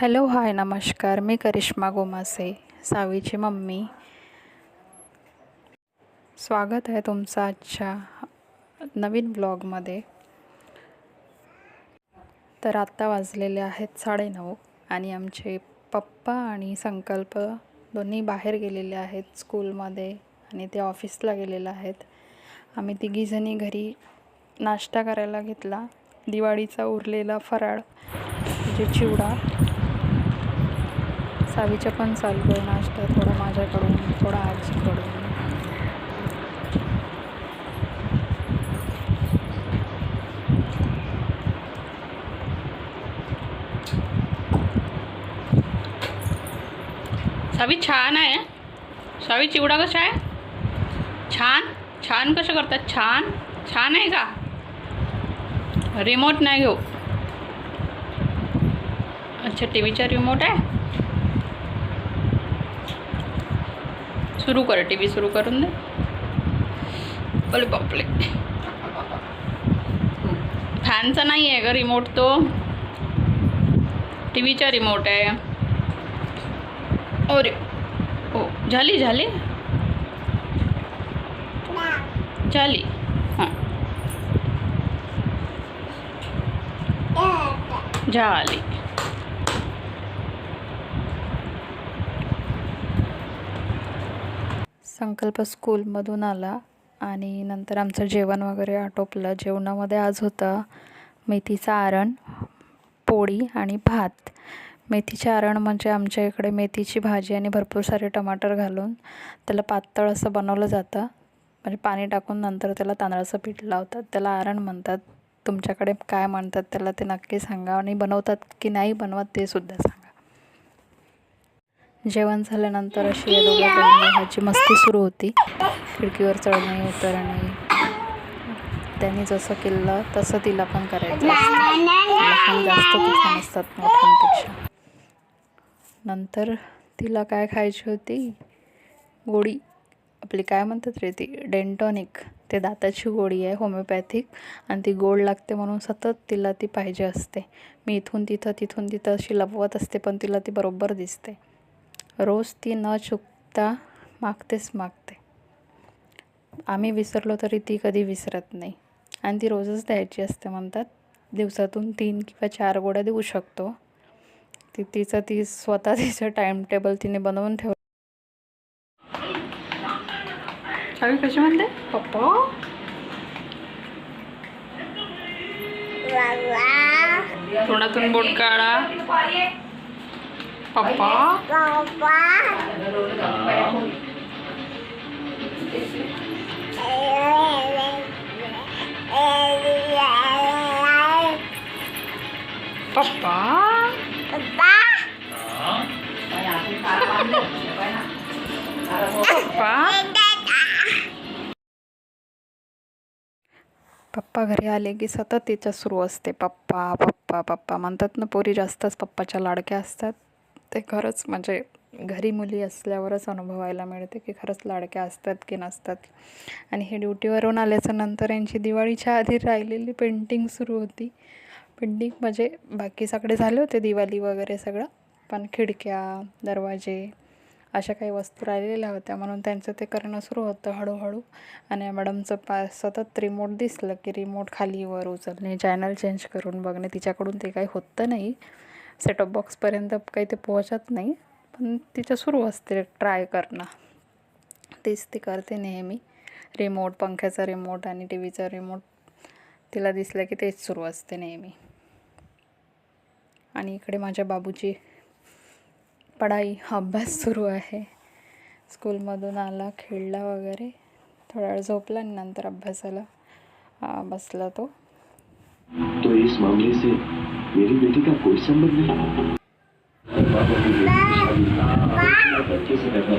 Hello hi नमस्कार. मी करिश्मा गोमासे सावीची मम्मी. स्वागत आहे तुमचं आजच्या नवीन ब्लॉगमध्ये. तर आत्ता वाजलेले आहेत साडेनऊ आणि आमचे पप्पा आणि संकल्प दोन्ही बाहेर गेलेले आहेत स्कूलमध्ये आणि ते ऑफिसला गेलेले आहेत. आम्ही तिघीजणी घरी नाश्ता करायला घेतला. दिवाळीचा उरलेला फराळ म्हणजे चिवडा सावीच्या पण चालू आहे नाश्ता थोडा माझ्याकडून थोडा आजीकडून. सावी छान आहे. सावी चिवडा कसा आहे? छान छान कसं करतात? छान छान आहे का? रिमोट नाही घेऊ. अच्छा टी व्हीचा रिमोट आहे? सुरू कर टी व्ही सुरू करून दे. अरे बापले फॅनचा नाही आहे का रिमोट तो. टी व्हीचा रिमोट आहे. अरे हो झाली झाली. झाली. हां. झाली. संकल्प स्कूलमधून आला आणि नंतर आमचं जेवण वगैरे आटोपलं. जेवणामध्ये आज होतं मेथीचं आरण पोळी आणि भात. मेथीचे आरण म्हणजे आमच्या इकडे मेथीची भाजी आणि भरपूर सारे टमाटर घालून त्याला पातळ असं बनवलं जातं. म्हणजे पाणी टाकून नंतर त्याला तांदळाचं पीठ लावतात. त्याला आरण म्हणतात. तुमच्याकडे काय म्हणतात त्याला ते नक्की सांगा. आणि बनवतात की नाही बनवत ते सुद्धा सांगा. जेवण झाल्यानंतर अशी ह्याची मस्ती सुरू होती. खिडकीवर चढणे उतरणे. त्यांनी जसं केलं तसं तिला पण करायचं लहान जास्त तुफान असतात मोठ्यांपेक्षा. नंतर तिला काय खायची होती? गोळी आपली काय म्हणतात रे ती? डेंटॉनिक. ते दाताची गोळी आहे होमिओपॅथिक. आणि ती गोड लागते म्हणून सतत तिला ती पाहिजे असते. मी इथून तिथं तिथून तिथं अशी लपवत असते पण तिला ती बरोबर दिसते. रोज ती न चुकता मागतेच मागते. आम्ही विसरलो तरी ती कधी विसरत नाही. आणि ती रोजच द्यायची असते म्हणतात. दिवसातून तीन किंवा चार गोळ्या देऊ शकतो. ती तिचं ती स्वतः तिचं टाईम टेबल तिने बनवून ठेव कशी म्हणते? पप्पा? तोंडातून बोट काढा. पप्पा पप्पा पप्पा पप्पा घरी आले की सतत तिचं सुरू असते. पप्पा पप्पा पप्पा म्हणतात ना पोरी जास्तच पप्पाच्या लाडक्या असतात. ते खरंच म्हणजे घरी मुली असल्यावरच अनुभवायला मिळते की खरंच लाडक्या असतात की नसतात. आणि हे ड्युटीवरून आल्याच्यानंतर यांची दिवाळीच्या आधी राहिलेली पेंटिंग सुरू होती. पेंटिंग म्हणजे बाकी सगळे झाले होते दिवाळी वगैरे सगळं. पण खिडक्या दरवाजे अशा काही वस्तू राहिलेल्या होत्या. म्हणून त्यांचं ते करणं सुरू होतं हळूहळू. आणि मॅडमचं पा सतत रिमोट दिसलं की रिमोट खाली वर उचलणे चॅनल चेंज करून बघणे तिच्याकडून ते काही होतं नाही. सेटअप बॉक्सपर्यंत काही ते पोहोचत नाही. पण तिचं सुरू असते ट्राय करणं. तेच ती करते नेहमी. रिमोट पंख्याचा रिमोट आणि टी व्हीचा रिमोट तिला दिसलं की तेच सुरू असते नेहमी. आणि इकडे माझ्या बाबूची पढाई अभ्यास सुरू आहे. स्कूलमधून आला खेळला वगैरे. थोडा वेळ झोपला आणि नंतर अभ्यासाला बसला तो. तो इस मामले से मेरी बेटी का कोई संबंध नहीं पापा की बेटी की शादी बच्चे से करना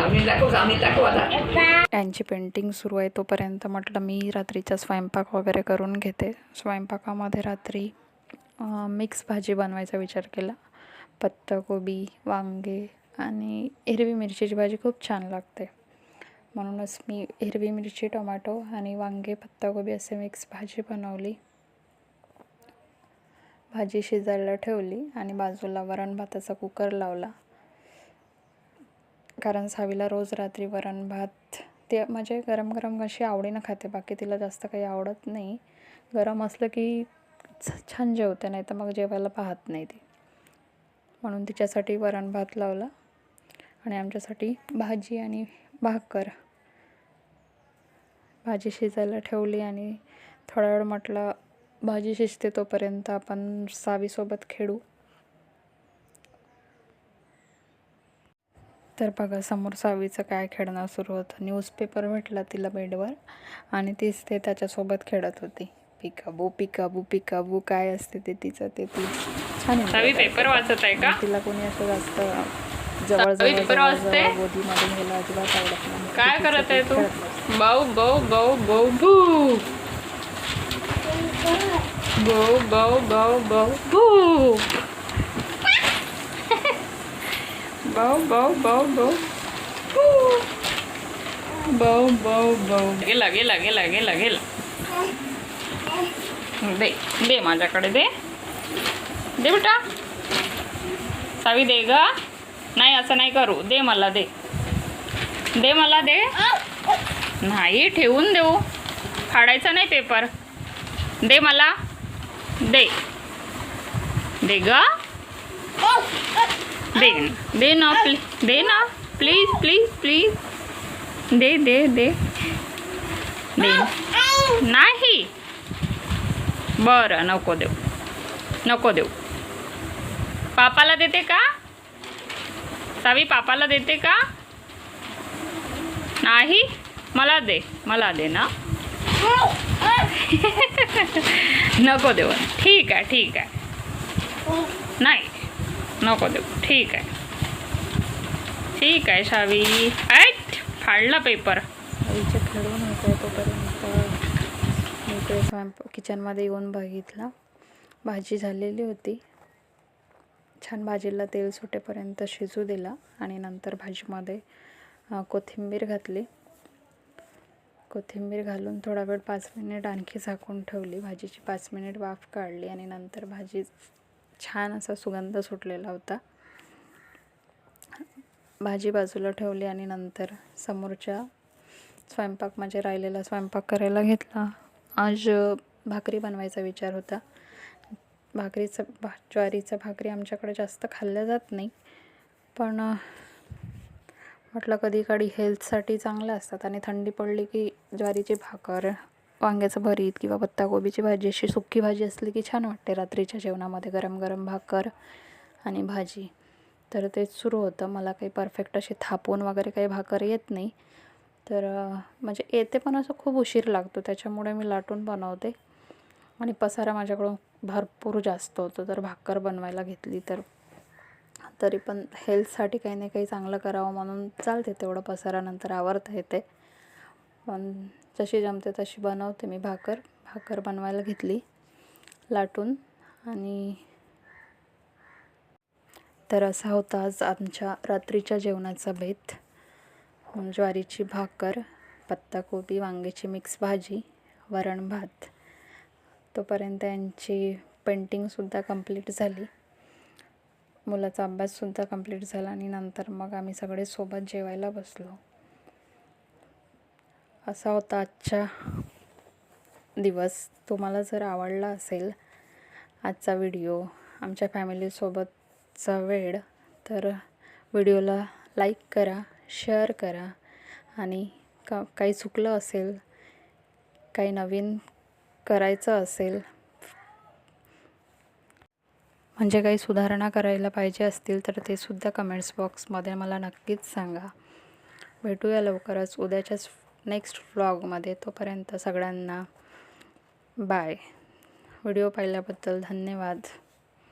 बाप्पा दाखव दाखव आता. यांची पेंटिंग सुरू आहे तोपर्यंत म्हटलं मी रात्रीचा स्वयंपाक वगैरे करून घेते. स्वयंपाकामध्ये रात्री मिक्स भाजी बनवायचा विचार केला. पत्ताकोबी वांगे आणि हिरवी मिरचीची भाजी खूप छान लागते. म्हणूनच मी हिरवी मिरची टोमॅटो आणि वांगे पत्ताकोबी असे मिक्स भाजी बनवली. भाजी शिजायला ठेवली आणि बाजूला वरण भाताचा कुकर लावला. कारण सावीला रोज रात्री वरण भात ते म्हणजे गरम गरम अशी आवडीनं खाते बाकी तिला जास्त काही आवडत नाही. गरम असलं की छान जेवते नाही तर मग जेवायला पाहत नाही ती. म्हणून तिच्यासाठी वरण भात लावला आणि आमच्यासाठी भाजी आणि भाकर. भाजी शिजायला ठेवली आणि थोडा वेळ म्हटलं भाजी शिजते तोपर्यंत आपण सावीसोबत खेळू. तर बघा समोर सावीचं काय खेळणं सुरू होतं. न्यूजपेपर भेटला तिला बेडवर आणि तीच ते त्याच्यासोबत खेळत होती. पिकाबू पिकाबू पिकाबू काय असते ते तिचं ते ती. छान. पेपर वाचत आहे का? तिला कोणी असं जास्त जवळ जवळ गोदीमध्ये घ्यायला अजिबात आवडत नाही. काय करत आहे तू. बाऊ बाऊ बाऊ बाऊ भू. बाऊ बाऊ बाऊ बाऊ भू. बाऊ बाऊ बाऊ बाऊ भू. बाऊ बाऊ गेला गेला गेला गेला गेला. दे दे माझ्याकडे दे. दे बेटा. सावी दे ग. नाही असं नाही करू. दे मला दे. दे मला दे. नाही ठेवून देऊ. फाडायचा नाही पेपर. दे मला. दे. दे ग. दे दे ना प्ली दे ना प्लीज प्लीज प्लीज दे दे दे. दे नाही. बरं नको देऊ. नको देऊ. पापाला देते का? सावी पापाला देते का? नाही. मला दे. मला दे ना. नको देऊ. ठीक आहे ठीक आहे. नाही. नको देऊ. ठीक आहे. ठीक आहे शावी. ऐट फाडला पेपर आईच्या खेळून होत आहे तोपर्यंत. मी इकडे स्वयंपाक किचनमध्ये येऊन बघितला. भाजी झालेली होती. छान भाजीला तेल सुटेपर्यंत शिजू दिला आणि नंतर भाजीमध्ये कोथिंबीर घातली. कोथिंबीर घालून थोडा वेळ पाच मिनिट आणखी झाकून ठेवली. भाजीची पाच मिनिट वाफ काढली आणि नंतर भाजी छान असा सुगंध सुटलेला होता. भाजी बाजूला ठेवली आणि नंतर समोरच्या स्वयंपाक म्हणजे राहिलेला स्वयंपाक करायला घेतला. आज भाकरी बनवायचा विचार होता. भाकरीचं भा ज्वारीचं भाकरी आमच्याकडे जास्त खाल्ल्या जात नाही. पण म्हटलं कधी कधी हेल्थसाठी चांगल्या असतात आणि थंडी पडली की ज्वारीची भाकर वांग्याचं भरीत किंवा पत्ताकोबीची भाजी अशी सुक्की भाजी असली की छान वाटते रात्रीच्या जेवणामध्ये. गरम गरम भाकर आणि भाजी. तर तेच सुरू होतं. मला काही परफेक्ट अशी थापून वगैरे काही भाकर येत नाही. तर म्हणजे येते पण असं खूप उशीर लागतो. त्याच्यामुळे मी लाटून बनवते. आणि पसारा माझ्याकडून भरपूर जास्त होतो. तर भाकर बनवायला घेतली तर. तरी पण हेल्थसाठी काही ना काही चांगलं करावं म्हणून चालते. तेवढं पसारानंतर आवरता येते. पण जशी जमते तशी बनवते मी भाकर. भाकर बनवायला घेतली लाटून. आणि तर असा होता आज आमच्या रात्रीच्या जेवणाचा बेत. ज्वारीची भाकर पत्ताकोबी वांग्याची मिक्स भाजी वरण भात. तोपर्यंत यांची पेंटिंगसुद्धा कंप्लीट झाली. मुलाचा अभ्याससुद्धा कंप्लीट झाला आणि नंतर मग आम्ही सगळे सोबत जेवायला बसलो. असा होता आजचा दिवस. तुम्हाला जर आवडला असेल आजचा व्हिडिओ आमच्या फॅमिलीसोबतचा वेळ तर व्हिडिओला लाईक करा शेअर करा आणि का काही चुकलं असेल काही नवीन करायचं असेल म्हणजे काही सुधारणा करायला पाहिजे असतील तर ते सुद्धा कमेंट्स बॉक्समध्ये मला नक्कीच सांगा. भेटूया लवकरच. उद्याच्याच नेक्स्ट व्लॉगमध्ये तोपर्यंत सगळ्यांना बाय. व्हिडिओ पाहिल्याबद्दल धन्यवाद.